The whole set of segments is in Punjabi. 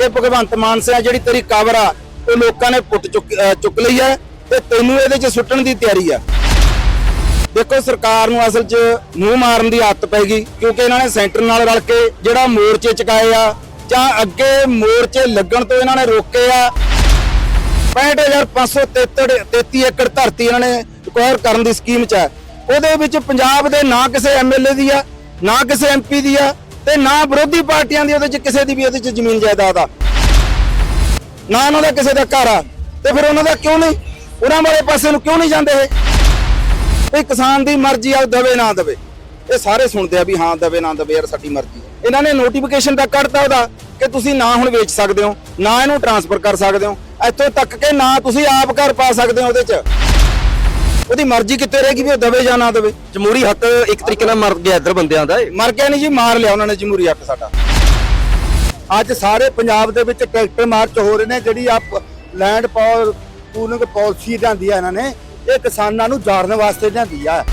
ਕਿ ਭਗਵੰਤ ਮਾਨ ਸਿਆ ਜਿਹੜੀ ਤੇਰੀ ਕਬਰ ਆ, ਉਹ ਲੋਕਾਂ ਨੇ ਪੁੱਟ ਚੁੱਕ ਚੁੱਕ ਲਈ ਹੈ ਤੇ ਤੈਨੂੰ ਇਹਦੇ 'ਚ ਸੁੱਟਣ ਦੀ ਤਿਆਰੀ ਆ। ਦੇਖੋ ਸਰਕਾਰ ਨੂੰ ਅਸਲ 'ਚ ਮੂੰਹ ਮਾਰਨ ਦੀ ਆਦਤ ਪੈ ਗਈ, ਕਿਉਂਕਿ ਇਹਨਾਂ ਨੇ ਸੈਂਟਰ ਨਾਲ ਰਲ ਕੇ ਜਿਹੜਾ ਮੋਰਚੇ ਚਕਾਏ ਆ, ਜਾਂ ਅੱਗੇ ਮੋਰਚੇ ਲੱਗਣ ਤੋਂ ਇਹਨਾਂ ਨੇ ਰੋਕੇ ਆ। 65533 ਏਕੜ ਧਰਤੀ ਇਹਨਾਂ ਨੇ ਰਿਕਵਾਇਰ ਕਰਨ ਦੀ ਸਕੀਮ 'ਚ ਹੈ। ਉਹਦੇ ਵਿੱਚ ਪੰਜਾਬ ਦੇ ਨਾ ਕਿਸੇ ਐਮਐਲਏ ਦੀ ਆ, ਨਾ ਕਿਸੇ ਐਮਪੀ ਦੀ ਆ ਤੇ ਨਾ ਵਿਰੋਧੀ ਪਾਰਟੀਆਂ ਦੀ ਉਹਦੇ 'ਚ ਕਿਸੇ ਦੀ ਵੀ ਉਹਦੇ 'ਚ ਜ਼ਮੀਨ ਜਾਇਦਾਦ ਆ। ਨਾ ਉਹਨਾਂ ਦਾ ਕਿਸੇ ਦਾ ਘਰ ਆ। ਤੇ ਫਿਰ ਉਹਨਾਂ ਦਾ ਕਿਉਂ ਨਹੀਂ? ਉਹਨਾਂ ਵਾਲੇ ਪਾਸੇ ਨੂੰ ਕਿਉਂ ਨਹੀਂ ਜਾਂਦੇ ਇਹ? ਵੀ ਕਿਸਾਨ ਦੀ ਮਰਜ਼ੀ ਆ ਦਵੇ ਨਾ ਦਵੇ। ਇਹ ਸਾਰੇ ਸੁਣਦੇ ਆ ਵੀ ਹਾਂ, ਦਵੇ ਨਾ ਦਵੇ ਯਾਰ, ਸਾਡੀ ਮਰਜ਼ੀ ਇਹਨਾਂ ਨੇ ਨੋਟੀਫਿਕੇਸ਼ਨ ਤੱਕ ਕੱਢਤਾ ਉਹਦਾ ਕਿ ਤੁਸੀਂ ਨਾ ਹੁਣ ਵੇਚ ਸਕਦੇ ਹੋ, ਨਾ ਇਹਨੂੰ ਟਰਾਂਸਫਰ ਕਰ ਸਕਦੇ ਹੋ। ਇੱਥੋਂ ਤੱਕ ਕਿ ਨਾ ਤੁਸੀਂ ਆਪ ਘਰ ਪਾ ਸਕਦੇ ਹੋ ਉਹਦੇ 'ਚ। ਉਹਦੀ ਮਰਜ਼ੀ ਕਿੱਥੇ ਰਹੇਗੀ ਵੀ ਉਹ ਦਵੇ ਜਾਂ ਨਾ ਦਵੇ। ਜਮਹੂਰੀ ਹੱਕ ਇੱਕ ਤਰੀਕੇ ਨਾਲ ਮਰ ਗਿਆ ਇੱਧਰ ਬੰਦਿਆਂ ਦਾ। ਇਹ। ਮਰ ਗਿਆ ਨਹੀਂ ਜੀ ਮਾਰ ਲਿਆ ਉਹਨਾਂ ਨੇ ਜਮਹੂਰੀ ਹੱਕ ਸਾਡਾ। ਅੱਜ ਸਾਰੇ ਪੰਜਾਬ ਦੇ ਵਿੱਚ ਟਰੈਕਟਰ ਮਾਰਚ ਹੋ ਰਹੇ ਨੇ ਜਿਹੜੀ ਆ ਲੈਂਡ ਪਾਵਰ ਪੂਲਿੰਗ ਪਾਲਿਸੀ ਲਿਆਂਦੀ ਆ ਇਹਨਾਂ ਨੇ ਇਹ ਕਿਸਾਨਾਂ ਨੂੰ ਜਾੜਨ ਵਾਸਤੇ ਲਿਆਂਦੀ ਆ।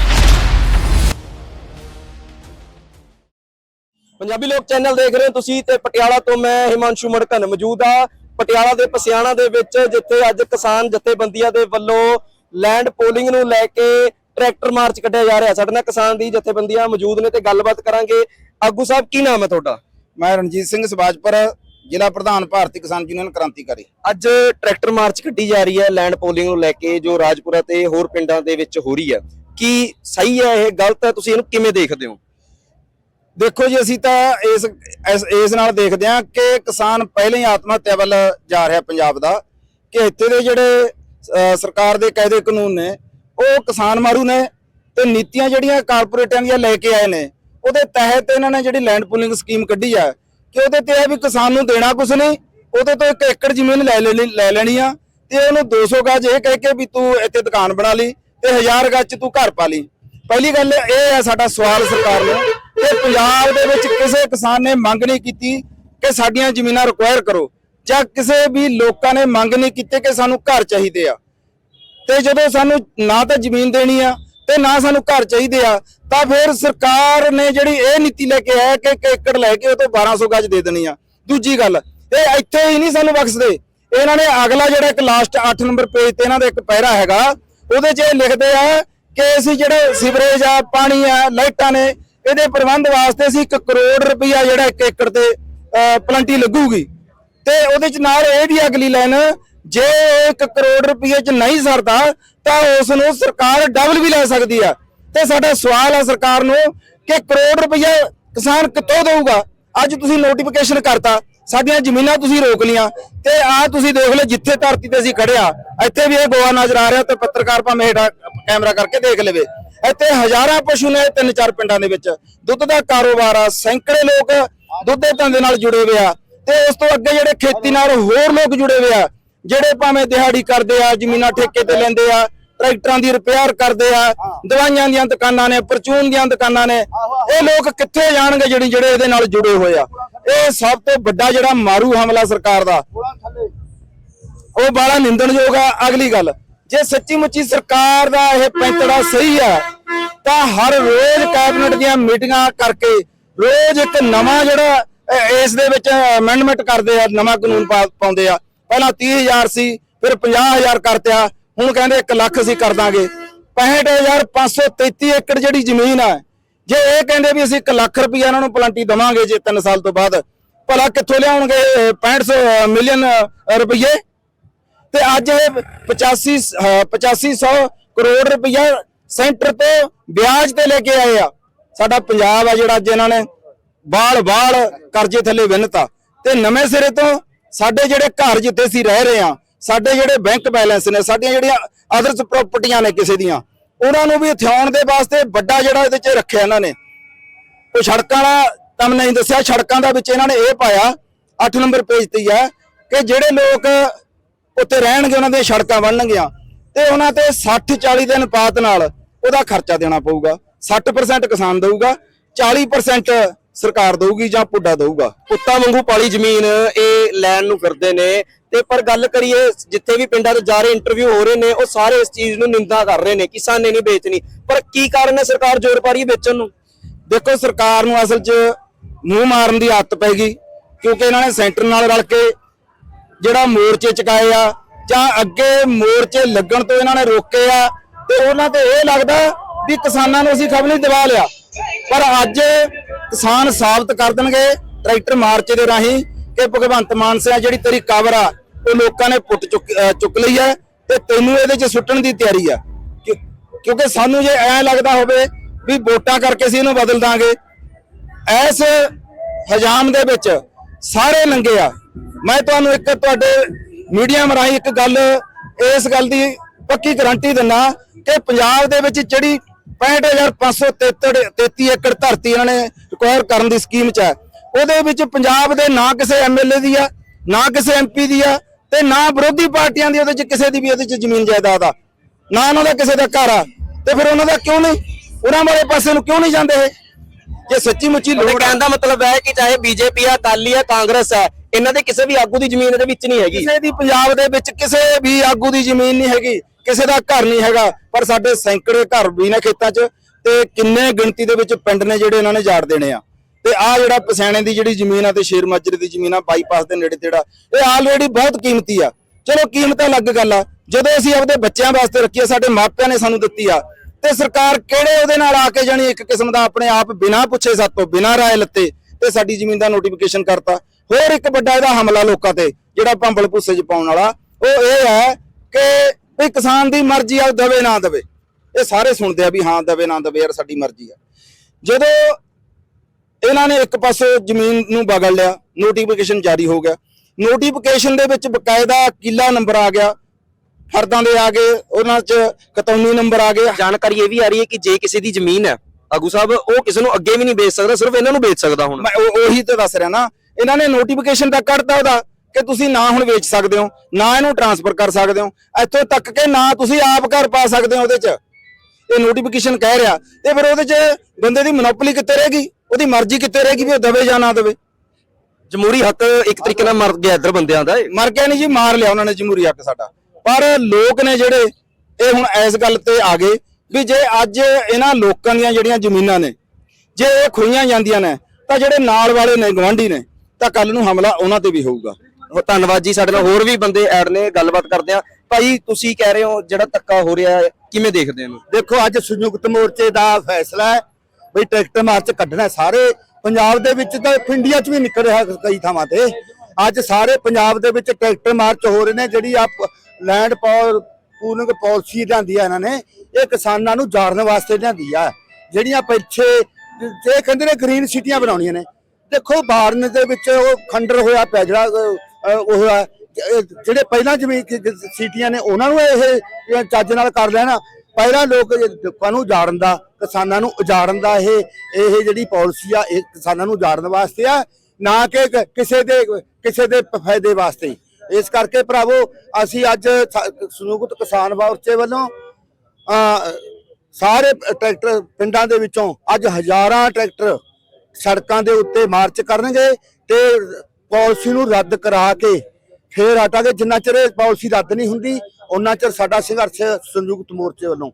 ਪੰਜਾਬੀ ਲੋਕ ਚੈਨਲ ਦੇਖ ਰਹੇ ਹੋ ਤੁਸੀਂ ਤੇ ਪਟਿਆਲਾ ਤੋਂ ਮੈਂ ਹਿਮਾਂਸ਼ੂ ਮੜਕਨ ਮੌਜੂਦ ਆ। ਪਟਿਆਲਾ ਦੇ ਪਸਿਆਣਾ ਦੇ ਵਿੱਚ ਜਿੱਥੇ ਅੱਜ ਕਿਸਾਨ ਜਥੇਬੰਦੀਆਂ ਦੇ ਵੱਲੋਂ ਲੈਂਡ ਪੋਲਿੰਗ ਨੂੰ ਲੈ ਕੇ ਟਰੈਕਟਰ ਮਾਰਚ ਕੱਢਿਆ ਜਾ ਰਿਹਾ। ਸਾਡੇ ਨਾਲ ਕਿਸਾਨ ਦੀ ਜਥੇਬੰਦੀਆਂ ਮੌਜੂਦ ਨੇ ਤੇ ਗੱਲਬਾਤ ਕਰਾਂਗੇ। ਆਗੂ ਸਾਹਿਬ ਕੀ ਨਾਮ ਹੈ ਤੁਹਾਡਾ? ਮੈਂ ਰਣਜੀਤ ਸਿੰਘ ਸਬਾਜਪੁਰ ਜ਼ਿਲ੍ਹਾ ਪ੍ਰਧਾਨ ਭਾਰਤੀ ਕਿਸਾਨ ਯੂਨੀਅਨ ਕ੍ਰਾਂਤੀਕਾਰੀ। ਅੱਜ ਟਰੈਕਟਰ ਮਾਰਚ ਕੱਢੀ ਜਾ ਰਹੀ ਹੈ ਲੈਂਡ ਪੋਲਿੰਗ ਨੂੰ ਲੈ ਕੇ ਜੋ ਰਾਜਪੁਰਾ ਤੇ ਹੋਰ ਪਿੰਡਾਂ ਦੇ ਵਿੱਚ ਹੋ ਰਹੀ ਹੈ। ਕੀ ਸਹੀ ਹੈ ਇਹ ਗਲਤ ਹੈ? ਤੁਸੀਂ ਇਹਨੂੰ ਕਿਵੇਂ ਦੇਖਦੇ ਹੋ? ਦੇਖੋ ਜੀ ਅਸੀਂ ਤਾਂ ਇਸ ਇਸ ਨਾਲ ਦੇਖਦੇ ਹਾਂ ਕਿ ਕਿਸਾਨ ਪਹਿਲੇ ਹੀ ਆਤਮ ਹੱਤਿਆ ਵੱਲ ਜਾ ਰਿਹਾ ਪੰਜਾਬ ਦਾ ਕਿ ਇੱਥੇ ਦੇ ਜਿਹੜੇ ਸਰਕਾਰ ਦੇ ਕਾਇਦੇ ਕਾਨੂੰਨ ਨੇ, ਉਹ ਕਿਸਾਨ ਮਾਰੂ ਨੇ ਤੇ ਨੀਤੀਆਂ ਜਿਹੜੀਆਂ ਕਾਰਪੋਰੇਟਾਂ ਦੀਆਂ ਲੈ ਕੇ ਆਏ ਨੇ, ਉਹਦੇ ਤਹਿਤ ਇਹਨਾਂ ਨੇ ਜਿਹੜੀ ਲੈਂਡ ਪੂਲਿੰਗ ਸਕੀਮ ਕੱਢੀ ਆ, ਕਿ ਉਹਦੇ ਤੇ ਇਹ ਵੀ ਕਿਸਾਨ ਨੂੰ ਦੇਣਾ ਕੁਛ ਨਹੀਂ, ਉਹਦੇ ਤੋਂ ਇੱਕ ਏਕੜ ਜ਼ਮੀਨ ਲੈ ਲੈਣੀ ਲੈ ਲੈਣੀ ਆ, ਤੇ ਉਹਨੂੰ 200 ਗਜ ਇਹ ਕਹਿ ਕੇ ਵੀ ਤੂੰ ਇੱਥੇ ਦੁਕਾਨ ਬਣਾ ਲਈ ਤੇ 1000 ਗਜ ਤੂੰ ਘਰ ਪਾ ਲਈ। ਪਹਿਲੀ ਗੱਲ ਇਹ ਹੈ ਸਾਡਾ ਸਵਾਲ ਸਰਕਾਰ ਨੂੰ ਕਿ ਪੰਜਾਬ ਦੇ ਵਿੱਚ ਕਿਸੇ ਕਿਸਾਨ ਨੇ ਮੰਗ ਨਹੀਂ ਕੀਤੀ ਕਿ ਸਾਡੀਆਂ ਜ਼ਮੀਨਾਂ ਰਿਕੁਆਇਰ ਕਰੋ। ਜਾਂ ਕਿਸੇ ਵੀ ਲੋਕਾਂ ਨੇ ਮੰਗ ਨਹੀਂ ਕੀਤੀ ਕਿ ਸਾਨੂੰ ਘਰ ਚਾਹੀਦੇ ਆ। ਤੇ ਜਦੋਂ ਸਾਨੂੰ ਨਾ ਤਾਂ ਜ਼ਮੀਨ ਦੇਣੀ ਆ ਤੇ ਨਾ ਸਾਨੂੰ ਘਰ ਚਾਹੀਦੇ ਆ, ਤਾਂ ਫਿਰ ਸਰਕਾਰ ਨੇ ਜਿਹੜੀ ਇਹ ਨੀਤੀ ਲੈ ਕੇ ਆਇਆ ਕਿ ਇੱਕ ਏਕੜ ਲੈ ਕੇ ਉਹ ਤੋਂ 1200 ਗਜ ਦੇ ਦੇਣੀ ਆ। ਦੂਜੀ ਗੱਲ, ਇਹ ਇੱਥੇ ਹੀ ਨਹੀਂ ਸਾਨੂੰ ਬਖਸ਼ਦੇ। ਇਹਨਾਂ ਨੇ ਅਗਲਾ ਜਿਹੜਾ ਇੱਕ ਲਾਸਟ 8 ਨੰਬਰ ਪੇਜ ਤੇ ਇਹਨਾਂ ਦਾ ਇੱਕ ਪੈਰਾ ਹੈਗਾ, ਉਹਦੇ 'ਚ ਇਹ ਲਿਖਦੇ ਆ ਕਿ ਅਸੀਂ ਜਿਹੜੇ ਸੀਵਰੇਜ ਆ, ਪਾਣੀ ਆ, ਲਾਈਟਾਂ ਨੇ, ਇਹਦੇ ਪ੍ਰਬੰਧ ਵਾਸਤੇ ਅਸੀਂ 1 ਕਰੋੜ ਰੁਪਈਆ ਜਿਹੜਾ ਇੱਕ ਏਕੜ ਤੇ ਪਲੰਟੀ ਲੱਗੂਗੀ। ਤੇ ਉਹਦੇ ਚ ਨਾਲ ਇਹ ਵੀ ਅਗਲੀ ਲਾਈਨ, ਜੇ 1 ਕਰੋੜ ਰੁਪਏ ਚ ਨਹੀਂ ਸਰਦਾ, ਤਾਂ ਉਸ ਨੂੰ ਸਰਕਾਰ ਡਬਲ ਵੀ ਲੈ ਸਕਦੀ ਆ। ਤੇ ਸਾਡਾ ਸਵਾਲ ਆ ਸਰਕਾਰ ਨੂੰ ਕਿ ਕਰੋੜ ਰੁਪਏ ਕਿਸਾਨ ਕਿੱਥੋਂ ਦੇਊਗਾ? ਅੱਜ ਤੁਸੀਂ ਨੋਟੀਫਿਕੇਸ਼ਨ ਕਰਤਾ, ਸਾਡੀਆਂ ਜ਼ਮੀਨਾਂ ਤੁਸੀਂ ਰੋਕ ਲੀਆਂ ਤੇ ਆ ਤੁਸੀਂ ਦੇਖ ਲਓ ਜਿੱਥੇ ਧਰਤੀ ਤੇ ਅਸੀਂ ਖੜਿਆ ਇੱਥੇ ਵੀ ਇਹ ਗੋਆ ਨਜ਼ਰ ਆ ਰਿਹਾ ਤੇ ਪੱਤਰਕਾਰ ਭਾਵੇਂ ਹੇਠਾਂ ਕੈਮਰਾ ਕਰਕੇ ਦੇਖ ਲਵੇ। ਇੱਥੇ ਹਜ਼ਾਰਾਂ ਪਸ਼ੂ ਨੇ ਤਿੰਨ ਚਾਰ ਪਿੰਡਾਂ ਦੇ ਵਿੱਚ, ਦੁੱਧ ਦਾ ਕਾਰੋਬਾਰ ਆ, ਸੈਂਕੜੇ ਲੋਕ ਦੁੱਧ ਦੇ ਧੰਦੇ ਨਾਲ ਜੁੜੇ ਹੋਏ ਆ। ਤੇ ਉਸ ਤੋਂ ਅੱਗੇ ਜਿਹੜੇ ਖੇਤੀ ਨਾਲ ਹੋਰ ਲੋਕ ਜੁੜੇ ਹੋਏ ਆ, ਜਿਹੜੇ ਭਾਵੇਂ ਦਿਹਾੜੀ ਕਰਦੇ ਆ, ਜ਼ਮੀਨਾਂ ਠੇਕੇ ਤੇ ਲੈਂਦੇ ਆ, ਟਰੈਕਟਰਾਂ ਦੀ ਰਿਪੇਅਰ ਕਰਦੇ ਆ, ਦਵਾਈਆਂ ਦੀਆਂ ਦੁਕਾਨਾਂ ਨੇ, ਪਰਚੂਨ ਦੀਆਂ ਦੁਕਾਨਾਂ ਨੇ, ਇਹ ਲੋਕ ਕਿੱਥੇ ਜਾਣਗੇ ਜਿਹੜੀ ਜਿਹੜੇ ਇਹਦੇ ਨਾਲ ਜੁੜੇ ਹੋਏ ਆ? ਇਹ ਸਭ ਤੋਂ ਵੱਡਾ ਜਿਹੜਾ ਮਾਰੂ ਹਮਲਾ ਸਰਕਾਰ ਦਾ। ਉਹ ਬਾਲਾ ਨਿੰਦਣਯੋਗ ਆ। ਅਗਲੀ ਗੱਲ, ਜੇ ਸੱਚੀ ਮੁੱਚੀ ਸਰਕਾਰ ਦਾ ਇਹ ਪੈਂਤੜਾ ਸਹੀ ਆ, ਤਾਂ ਹਰ ਰੋਜ਼ ਕੈਬਨਿਟ ਦੀਆਂ ਮੀਟਿੰਗਾਂ ਕਰਕੇ ਰੋਜ਼ ਇੱਕ ਨਵਾਂ ਜਿਹੜਾ ਇਸ ਦੇ ਵਿੱਚ ਅਮੈਂਡਮੈਂਟ ਕਰਦੇ ਆ ਨਵਾਂ ਕਾਨੂੰਨ ਪਾਉਂਦੇ ਆ। ਪਹਿਲਾਂ 30000 ਸੀ ਫਿਰ 50000 ਕਰਤਿਆ ਹੁਣ ਕਹਿੰਦੇ 1 ਲੱਖ ਅਸੀਂ ਕਰ ਦਾਂਗੇ। 65533 ਏਕੜ ਜਿਹੜੀ ਜ਼ਮੀਨ ਆ ਜੇ ਇਹ ਕਹਿੰਦੇ ਵੀ ਅਸੀਂ 1 ਲੱਖ ਰੁਪਈਆ ਇਹਨਾਂ ਨੂੰ ਪਲੰਟੀ ਦਵਾਂਗੇ ਜੇ 3 ਸਾਲ ਤੋਂ ਬਾਅਦ ਭਲਾ ਕਿੱਥੋਂ ਲਿਆਉਣਗੇ ਅਹ, 65 ਮਿਲੀਅਨ ਰੁਪਈਏ? ਤੇ ਅੱਜ ਇਹ 85 ਅਹ 8500 ਕਰੋੜ ਰੁਪਈਆ ਸੈਂਟਰ ਤੋਂ ਵਿਆਜ ਤੇ ਲੈ ਕੇ ਆਏ ਆ। ਸਾਡਾ ਪੰਜਾਬ ਆ ਜਿਹੜਾ ਅੱਜ ਇਹਨਾਂ ਨੇ ਬਾਲ ਬਾਲ ਕਰਜ਼ੇ ਥੱਲੇ ਵਿੰਨਤਾ। ਤੇ ਨਵੇਂ ਸਿਰੇ ਤੋਂ ਸਾਡੇ ਜਿਹੜੇ ਘਰ ਜਿੱਥੇ ਅਸੀਂ ਰਹਿ ਰਹੇ ਆ ਸਾਡੇ ਜਿਹੜੇ ਬੈਂਕ ਬੈਲੈਂਸ ਨੇ, ਸਾਡੀਆਂ ਜਿਹੜੀਆਂ ਅਦਰਸ ਪ੍ਰਾਪਰਟੀਆਂ ਨੇ ਕਿਸੇ ਦੀਆਂ, ਉਹਨਾਂ ਨੂੰ ਵੀ ਹਥਿਆਉਣ ਦੇ ਵਾਸਤੇ ਵੱਡਾ ਜਿਹੜਾ ਇਹਦੇ 'ਚ ਰੱਖਿਆ ਇਹਨਾਂ ਨੇ। ਉਹ ਸੜਕਾਂ ਵਾਲਾ ਤੁਹਾਨੂੰ ਨਹੀਂ ਦੱਸਿਆ, ਸੜਕਾਂ ਦਾ ਵਿੱਚ ਇਹਨਾਂ ਨੇ ਇਹ ਪਾਇਆ 8 ਨੰਬਰ ਪੇਜ ਤੇ ਹੀ ਆ ਕਿ ਜਿਹੜੇ ਲੋਕ ਉੱਥੇ ਰਹਿਣਗੇ, ਉਹਨਾਂ ਦੀਆਂ ਸੜਕਾਂ ਬਣਨਗੀਆਂ। ਤੇ ਉਹਨਾਂ ਤੇ 60 40 ਦੇ ਅਨੁਪਾਤ ਨਾਲ ਉਹਦਾ ਖਰਚਾ ਦੇਣਾ ਪਊਗਾ। 60% ਕਿਸਾਨ ਦੇਊਗਾ 40% ਸਰਕਾਰ ਦਊਗੀ ਜਾਂ ਪੁੱਡਾ ਦਊਗਾ? ਕੁੱਤਾ ਵਾਂਗੂ ਪਾਲੀ ਜ਼ਮੀਨ ਇਹ ਲੈਣ ਨੂੰ ਫਿਰਦੇ ਨੇ। ਤੇ ਪਰ ਗੱਲ ਕਰੀਏ, ਜਿੱਥੇ ਵੀ ਪਿੰਡਾਂ 'ਚ ਜਾ ਰਹੇ ਇੰਟਰਵਿਊ ਹੋ ਰਹੇ ਨੇ, ਉਹ ਸਾਰੇ ਇਸ ਚੀਜ਼ ਨੂੰ ਨਿੰਦਾ ਕਰ ਰਹੇ ਨੇ, ਕਿਸਾਨ ਨੇ ਨਹੀਂ ਵੇਚਣੀ। ਪਰ ਕੀ ਕਾਰਨ ਹੈ ਸਰਕਾਰ ਜ਼ੋਰ ਪਾ ਰਹੀ ਹੈ ਵੇਚਣ ਨੂੰ? ਦੇਖੋ, ਸਰਕਾਰ ਨੂੰ ਅਸਲ 'ਚ ਮੂੰਹ ਮਾਰਨ ਦੀ ਆਦਤ ਪੈ ਗਈ, ਕਿਉਂਕਿ ਇਹਨਾਂ ਨੇ ਸੈਂਟਰ ਨਾਲ ਰਲ ਕੇ ਜਿਹੜਾ ਮੋਰਚੇ ਚੁਕਾਏ ਆ, ਜਾਂ ਅੱਗੇ ਮੋਰਚੇ ਲੱਗਣ ਤੋਂ ਇਹਨਾਂ ਨੇ ਰੋਕੇ ਆ, ਤੇ ਉਹਨਾਂ ਤੇ ਇਹ ਲੱਗਦਾ ਵੀ ਕਿਸਾਨਾਂ ਨੂੰ ਅਸੀਂ ਖਬਲੀ ਦਬਾ ਲਿਆ। ਪਰ ਅੱਜ ਕਿਸਾਨ ਸਾਬਤ ਕਰ ਦੇਣਗੇ ਟਰੈਕਟਰ ਮਾਰਚ ਦੇ ਰਾਹੀਂ ਕਿ ਭਗਵੰਤ ਮਾਨ ਸਿਆ ਜਿਹੜੀ ਤੇਰੀ ਕਬਰ ਆ, ਉਹ ਲੋਕਾਂ ਨੇ ਪੁੱਟ ਚੁੱਕ ਚੁੱਕ ਲਈ ਹੈ ਤੇ ਤੈਨੂੰ ਇਹਦੇ 'ਚ ਸੁੱਟਣ ਦੀ ਤਿਆਰੀ ਆ। ਕਿ- ਕਿਉਂਕਿ ਸਾਨੂੰ ਜੇ ਐ ਲੱਗਦਾ ਹੋਵੇ ਵੀ ਵੋਟਾਂ ਕਰਕੇ ਅਸੀਂ ਇਹਨੂੰ ਬਦਲ ਦਾਂਗੇ ਇਸ ਹਜਾਮ ਦੇ ਵਿੱਚ ਸਾਰੇ ਨੰਗੇ ਆ। ਮੈਂ ਤੁਹਾਨੂੰ ਇੱਕ ਤੁਹਾਡੇ ਮੀਡੀਆ ਰਾਹੀਂ ਇੱਕ ਗੱਲ, ਇਸ ਗੱਲ ਦੀ ਪੱਕੀ ਗਾਰੰਟੀ ਦਿੰਦਾ ਕਿ ਪੰਜਾਬ ਦੇ ਵਿੱਚ ਜਿਹੜੀ 65533 ਏਕੜ ਧਰਤੀ ਇਹਨਾਂ ਨੇ ਰਿਕਵਾਇਰ ਕਰਨ ਦੀ ਸਕੀਮ ਚ ਹੈ। ਉਹਦੇ ਵਿੱਚ ਪੰਜਾਬ ਦੇ ਨਾ ਕਿਸੇ ਐਮਐਲਏ ਦੀ ਆ ਨਾ ਕਿਸੇ ਐਮਪੀ ਦੀ ਆ ਤੇ ਨਾ ਵਿਰੋਧੀ ਪਾਰਟੀਆਂ ਦੀ ਉਹਦੇ ਚ ਕਿਸੇ ਦੀ ਵੀ ਉਹਦੇ ਚ ਜ਼ਮੀਨ ਜਾਇਦਾਦ ਆ। ਨਾ ਉਹਨਾਂ ਦਾ ਕਿਸੇ ਦਾ ਘਰ ਆ। ਤੇ ਫਿਰ ਉਹਨਾਂ ਦਾ ਕਿਉਂ ਨਹੀਂ? ਉਹਨਾਂ ਵਾਲੇ ਪਾਸੇ ਨੂੰ ਕਿਉਂ ਨਹੀਂ ਜਾਂਦੇ ਇਹ? ਜੇ ਸੱਚੀ ਮੁੱਚੀ ਲੋੜ ਕਹਿਣ ਦਾ ਮਤਲਬ ਹੈ ਕਿ ਚਾਹੇ ਬੀਜੇਪੀ ਆ ਅਕਾਲੀ ਆ ਕਾਂਗਰਸ ਹੈ ਇਹਨਾਂ ਦੇ ਕਿਸੇ ਵੀ ਆਗੂ ਦੀ ਜ਼ਮੀਨ ਇਹਦੇ ਵਿੱਚ ਨਹੀਂ ਹੈਗੀ। ਕਿਸੇ ਦੀ ਪੰਜਾਬ ਦੇ ਵਿੱਚ ਕਿਸੇ ਵੀ ਆਗੂ ਦੀ ਜ਼ਮੀਨ ਨਹੀਂ ਹੈਗੀ। ਕਿਸੇ ਦਾ ਘਰ ਨਹੀਂ ਹੈਗਾ, ਪਰ ਸਾਡੇ ਸੈਂਕੜੇ ਘਰ ਵੀ ਨੇ ਖੇਤਾਂ 'ਚ ਤੇ ਕਿੰਨੇ ਗਿਣਤੀ ਦੇ ਵਿੱਚ ਪਿੰਡ ਨੇ ਜਿਹੜੇ ਇਹਨਾਂ ਨੇ ਜਾੜ ਦੇਣੇ ਆ। ਤੇ ਆ ਜਿਹੜਾ ਪਸੈਣੇ ਦੀ ਜਿਹੜੀ ਜ਼ਮੀਨ ਆ ਤੇ ਸ਼ੇਰ ਮਾਜਰੇ ਦੀ ਜ਼ਮੀਨ ਆ, ਬਾਈਪਾਸ ਦੇ ਨੇੜੇ ਤੇੜਾ, ਇਹ ਆਲਰੇਡੀ ਬਹੁਤ ਕੀਮਤੀ ਆ। ਚਲੋ ਕੀਮਤ ਅਲੱਗ ਗੱਲ ਆ, ਜਦੋਂ ਅਸੀਂ ਆਪਦੇ ਬੱਚਿਆਂ ਵਾਸਤੇ ਰੱਖੀ ਆ, ਸਾਡੇ ਮਾਪਿਆਂ ਨੇ ਸਾਨੂੰ ਦਿੱਤੀ ਆ, ਤੇ ਸਰਕਾਰ ਕਿਹੜੇ ਉਹਦੇ ਨਾਲ ਆ ਕੇ ਜਾਣੀ ਇੱਕ ਕਿਸਮ ਦਾ ਆਪਣੇ ਆਪ ਬਿਨਾਂ ਪੁੱਛੇ ਸਾਤੋਂ ਬਿਨਾਂ ਰਾਏ ਲੱਤੇ ਤੇ ਸਾਡੀ ਜ਼ਮੀਨ ਦਾ ਨੋਟੀਫਿਕੇਸ਼ਨ ਕਰਤਾ। ਹੋਰ ਇੱਕ ਵੱਡਾ ਇਹਦਾ ਹਮਲਾ ਲੋਕਾਂ ਤੇ, ਜਿਹੜਾ ਭੰਬਲ ਭੁੱਸੇ 'ਚ ਪਾਉਣ ਵਾਲਾ, ਉਹ ਇਹ ਹੈ ਕਿ ਵੀ ਕਿਸਾਨ ਦੀ ਮਰਜ਼ੀ ਆ ਦਵੇ ਨਾ ਦਵੇ। ਇਹ ਸਾਰੇ ਸੁਣਦੇ ਆ ਵੀ ਹਾਂ ਦਵੇ ਨਾ ਦਵੇ ਯਾਰ ਸਾਡੀ ਮਰਜ਼ੀ ਆ। ਜਦੋਂ ਇਹਨਾਂ ਨੇ ਇੱਕ ਪਾਸੇ ਜ਼ਮੀਨ ਨੂੰ ਬਗਲ ਲਿਆ ਨੋਟੀਫਿਕੇਸ਼ਨ ਜਾਰੀ ਹੋ ਗਿਆ। ਨੋਟੀਫਿਕੇਸ਼ਨ ਦੇ ਵਿੱਚ ਬਕਾਇਦਾ ਕਿੱਲਾ ਨੰਬਰ ਆ ਗਿਆ ਫਰਦਾਂ ਦੇ ਆ ਗਏ ਉਹਨਾਂ 'ਚ ਕਤੌਨੀ ਨੰਬਰ ਆ ਗਏ ਜਾਣਕਾਰੀ ਇਹ ਵੀ ਆ ਰਹੀ ਹੈ ਕਿ ਜੇ ਕਿਸੇ ਦੀ ਜ਼ਮੀਨ ਹੈ ਆਗੂ ਸਾਹਿਬ ਉਹ ਕਿਸੇ ਨੂੰ ਅੱਗੇ ਵੀ ਨਹੀਂ ਵੇਚ ਸਕਦਾ ਸਿਰਫ ਇਹਨਾਂ ਨੂੰ ਵੇਚ ਸਕਦਾ ਹੁਣ। ਮੈਂ ਉਹ- ਉਹੀ ਤੇ ਦੱਸ ਰਿਹਾ ਨਾ ਇਹਨਾਂ ਨੇ ਨੋਟੀਫਿਕੇਸ਼ਨ ਤੱਕ ਕੱਢਤਾ ਉਹਦਾ। ਕਿ ਤੁਸੀਂ ਨਾ ਹੁਣ ਵੇਚ ਸਕਦੇ ਹੋ ਨਾ ਇਹਨੂੰ ਟਰਾਂਸਫਰ ਕਰ ਸਕਦੇ ਹੋ। ਇੱਥੋਂ ਤੱਕ ਕਿ ਨਾ ਤੁਸੀਂ ਆਪ ਘਰ ਪਾ ਸਕਦੇ ਹੋ ਉਹਦੇ 'ਚ। ਇਹ ਨੋਟੀਫਿਕੇਸ਼ਨ ਕਹਿ ਰਿਹਾ। ਤੇ ਫਿਰ ਉਹਦੇ 'ਚ ਬੰਦੇ ਦੀ ਮੋਨੋਪੋਲੀ ਕਿੱਥੇ ਰਹੇਗੀ ਉਹਦੀ ਮਰਜ਼ੀ ਕਿੱਥੇ ਰਹੇਗੀ ਵੀ ਉਹ ਦਵੇ ਜਾਂ ਨਾ ਦਵੇ? ਜਮਹੂਰੀ ਹੱਕ ਇੱਕ ਤਰੀਕੇ ਨਾਲ ਮਰ ਗਿਆ ਇੱਧਰ ਬੰਦਿਆਂ ਦਾ। ਮਰ ਗਿਆ ਨਹੀਂ ਜੀ ਮਾਰ ਲਿਆ ਉਹਨਾਂ ਨੇ ਜਮਹੂਰੀ ਹੱਕ ਸਾਡਾ। ਪਰ ਲੋਕ ਨੇ ਜਿਹੜੇ ਇਹ ਹੁਣ ਇਸ ਗੱਲ ਤੇ ਆ ਗਏ ਵੀ ਜੇ ਅੱਜ ਇਹਨਾਂ ਲੋਕਾਂ ਦੀਆਂ ਜਿਹੜੀਆਂ ਜ਼ਮੀਨਾਂ ਨੇ ਜੇ ਇਹ ਖੋਈਆਂ ਜਾਂਦੀਆਂ ਨੇ ਤਾਂ ਜਿਹੜੇ ਨਾਲ ਵਾਲੇ ਨੇ ਗਵਾਂਢੀ ਨੇ ਤਾਂ ਕੱਲ ਨੂੰ ਹਮਲਾ ਉਹਨਾਂ ਤੇ ਵੀ ਹੋਊਗਾ। ਧੰਨਵਾਦ। ਜੀ, ਸਾਡੇ ਨਾਲ ਹੋਰ ਵੀ ਬੰਦੇ ਐਡ ਨੇ, ਗੱਲਬਾਤ ਕਰਦੇ ਆ ਭਾਈ, ਤੁਸੀਂ ਕਹਿ ਰਹੇ ਹੋ ਜਿਹੜਾ ਧੱਕਾ ਹੋ ਰਿਹਾ ਹੈ, ਕਿਵੇਂ ਦੇਖਦੇ ਹੋ ਦੇਖੋ, ਅੱਜ ਸੰਯੁਕਤ ਮੋਰਚੇ ਦਾ ਫੈਸਲਾ ਹੈ। ਬਈ ਟਰੈਕਟਰ ਮਾਰਚ ਕੱਢਣਾ ਸਾਰੇ। ਪੰਜਾਬ ਦੇ ਵਿੱਚ ਤਾਂ ਇੰਡੀਆ 'ਚ ਵੀ ਨਿਕਲ ਰਿਹਾ ਕਈ ਥਾਵਾਂ ਤੇ। ਅੱਜ ਸਾਰੇ ਪੰਜਾਬ ਦੇ ਵਿੱਚ ਟਰੈਕਟਰ ਮਾਰਚ ਹੋ ਰਹੇ ਨੇ, ਜਿਹੜੀ ਆ ਲੈਂਡ ਪਾਵਰ ਪੂਲਿੰਗ ਪਾਲਿਸੀ ਲਿਆਂਦੀ ਆ ਇਹਨਾਂ ਨੇ, ਇਹ ਕਿਸਾਨਾਂ ਨੂੰ ਜਾੜਨ ਵਾਸਤੇ ਲਿਆਂਦੀ ਆ। ਜਿਹੜੀਆਂ ਪਿੱਛੇ, ਇਹ ਕਹਿੰਦੇ ਨੇ ਗ੍ਰੀਨ ਸਿਟੀਆਂ ਬਣਾਉਣੀਆਂ ਨੇ। ਦੇਖੋ, ਬਾਰਨ ਦੇ ਵਿੱਚ ਉਹ ਖੰਡਰ ਹੋਇਆ ਪਿਆ, ਜਿਹੜਾ ਉਹ ਆ ਜਿਹੜੇ ਪਹਿਲਾਂ ਜ਼ਮੀਨ ਸੀਟੀਆਂ ਨੇ, ਉਹਨਾਂ ਨੂੰ ਇਹ ਚੱਜ ਨਾਲ ਕਰ ਲੈਣਾ। ਪਹਿਲਾਂ ਲੋਕ ਲੋਕਾਂ ਨੂੰ ਉਜਾੜਨ ਦਾ, ਕਿਸਾਨਾਂ ਨੂੰ ਉਜਾੜਨ ਦਾ ਇਹ ਇਹ ਜਿਹੜੀ ਪਾਲਿਸੀ ਆ, ਇਹ ਕਿਸਾਨਾਂ ਨੂੰ ਉਜਾੜਨ ਵਾਸਤੇ ਆ, ਨਾ ਕਿ ਕਿਸੇ ਦੇ ਕਿਸੇ ਦੇ ਫਾਇਦੇ ਵਾਸਤੇ। ਇਸ ਕਰਕੇ ਭਰਾਵੋ, ਅਸੀਂ ਅੱਜ ਸ- ਸੰਯੁਕਤ ਕਿਸਾਨ ਮੋਰਚੇ ਵੱਲੋਂ ਸਾਰੇ ਟਰੈਕਟਰ ਪਿੰਡਾਂ ਦੇ ਵਿੱਚੋਂ ਅੱਜ ਹਜ਼ਾਰਾਂ ਟਰੈਕਟਰ ਸੜਕਾਂ ਦੇ ਉੱਤੇ ਮਾਰਚ ਕਰਨਗੇ ਤੇ ਪਾਲਿਸੀ ਨੂੰ ਰੱਦ ਕਰਾ ਕੇ ਫੇਰ ਹਟਾਂਗੇ। ਜਿੰਨਾ ਚਿਰ ਇਹ ਪਾਲਿਸੀ ਰੱਦ ਨਹੀਂ ਹੁੰਦੀ ਉਹਨਾਂ ਚਿਰ ਸਾਡਾ ਸੰਘਰਸ਼ ਸੰਯੁਕਤ ਮੋਰਚੇ ਵੱਲੋਂ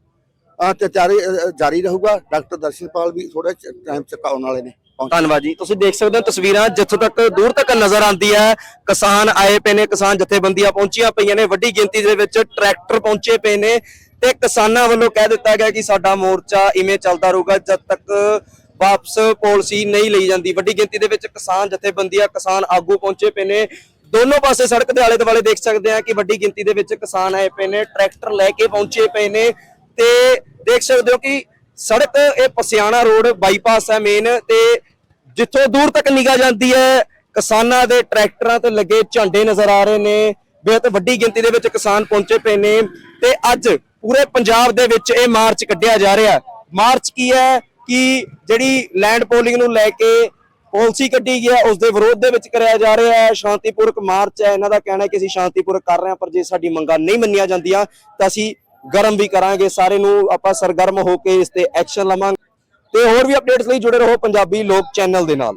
ਤੇ ਜਾਰੀ ਜਾਰੀ ਰਹੂਗਾ। ਡਾਕਟਰ ਦਰਸ਼ਨਪਾਲ ਵੀ ਥੋੜੇ ਟਾਈਮ ਚ ਆਉਣ ਵਾਲੇ ਨੇ। ਧੰਨਵਾਦ ਜੀ। ਤੁਸੀਂ ਦੇਖ ਸਕਦੇ ਹੋ ਤਸਵੀਰਾਂ, ਜਿੱਥੋਂ ਤੱਕ ਦੂਰ ਤੱਕ ਨਜ਼ਰ ਆਉਂਦੀ ਹੈ, ਕਿਸਾਨ ਆਏ ਪਏ ਨੇ, ਕਿਸਾਨ ਜਥੇਬੰਦੀਆਂ ਪਹੁੰਚੀਆਂ ਪਈਆਂ ਨੇ। ਵੱਡੀ ਗਿਣਤੀ ਦੇ ਵਿੱਚ ਟਰੈਕਟਰ ਪਹੁੰਚੇ ਪਏ ਨੇ ਤੇ ਕਿਸਾਨਾਂ ਵੱਲੋਂ ਕਹਿ ਦਿੱਤਾ ਗਿਆ ਕਿ ਸਾਡਾ ਮੋਰਚਾ ਇਵੇਂ ਚੱਲਦਾ ਰਹੂਗਾ, ਜਦ ਤੱਕ ਵਾਪਸ ਪਾਲਿਸੀ ਨਹੀਂ ਲਈ ਜਾਂਦੀ। ਵੱਡੀ ਗਿਣਤੀ ਦੇ ਵਿੱਚ ਕਿਸਾਨ ਜਥੇਬੰਦੀਆਂ ਕਿਸਾਨ ਆਗੂ ਪਹੁੰਚੇ ਪਏ ਨੇ। ਦੋਨੋਂ ਪਾਸੇ ਸੜਕ ਦੇ ਆਲੇ ਦੁਆਲੇ ਦੇਖ ਸਕਦੇ ਆ ਕਿ ਵੱਡੀ ਗਿਣਤੀ ਦੇ ਵਿੱਚ ਕਿਸਾਨ ਆਏ ਪਏ ਨੇ, ਟਰੈਕਟਰ ਲੈ ਕੇ ਪਹੁੰਚੇ ਪਏ ਨੇ ਤੇ ਦੇਖ ਸਕਦੇ ਹੋ ਕਿ ਸੜਕ ਇਹ ਪਸਿਆਣਾ ਰੋਡ ਬਾਈਪਾਸ ਹੈ ਮੇਨ ਤੇ ਜਿੱਥੋਂ ਦੂਰ ਤੱਕ ਨਿਗਾਹ ਜਾਂਦੀ ਹੈ, ਕਿਸਾਨਾਂ ਦੇ ਟਰੈਕਟਰਾਂ ਤੇ ਲੱਗੇ ਝੰਡੇ ਨਜ਼ਰ ਆ ਰਹੇ ਨੇ। ਬੇਹੱਦ ਵੱਡੀ ਗਿਣਤੀ ਦੇ ਵਿੱਚ ਕਿਸਾਨ ਪਹੁੰਚੇ ਪਏ ਨੇ ਤੇ ਅੱਜ ਪੂਰੇ ਪੰਜਾਬ ਦੇ ਵਿੱਚ ਇਹ ਮਾਰਚ ਕੱਢਿਆ ਜਾ ਰਿਹਾ। ਮਾਰਚ ਕੀ ਹੈ? ਕਿ ਜਿਹੜੀ ਲੈਂਡ ਪੋਲਿੰਗ ਨੂੰ ਲੈ ਕੇ ਪਾਲਿਸੀ ਕੱਢੀ ਗਿਆ ਉਸ ਦੇ ਵਿਰੋਧ ਦੇ ਵਿੱਚ ਕਰਿਆ ਜਾ ਰਿਹਾ ਹੈ। ਸ਼ਾਂਤੀਪੂਰਕ ਮਾਰਚ ਹੈ, ਇਹਨਾਂ ਦਾ ਕਹਿਣਾ ਹੈ ਕਿ ਅਸੀਂ ਸ਼ਾਂਤੀਪੂਰਕ ਕਰ ਰਹੇ ਹਾਂ, ਪਰ ਜੇ ਸਾਡੀ ਮੰਗਾਂ ਨਹੀਂ ਮੰਨੀਆਂ ਜਾਂਦੀਆਂ, ਤਾਂ ਅਸੀਂ ਗਰਮ ਵੀ ਕਰਾਂਗੇ। ਸਾਰੇ ਨੂੰ ਆਪਾਂ ਸਰਗਰਮ ਹੋ ਕੇ ਇਸ ਤੇ ਐਕਸ਼ਨ ਲਵਾਂਗੇ। ਤੇ ਹੋਰ ਵੀ ਅਪਡੇਟਸ ਲਈ ਜੁੜੇ ਰਹੋ ਪੰਜਾਬੀ ਲੋਕ ਚੈਨਲ ਦੇ ਨਾਲ।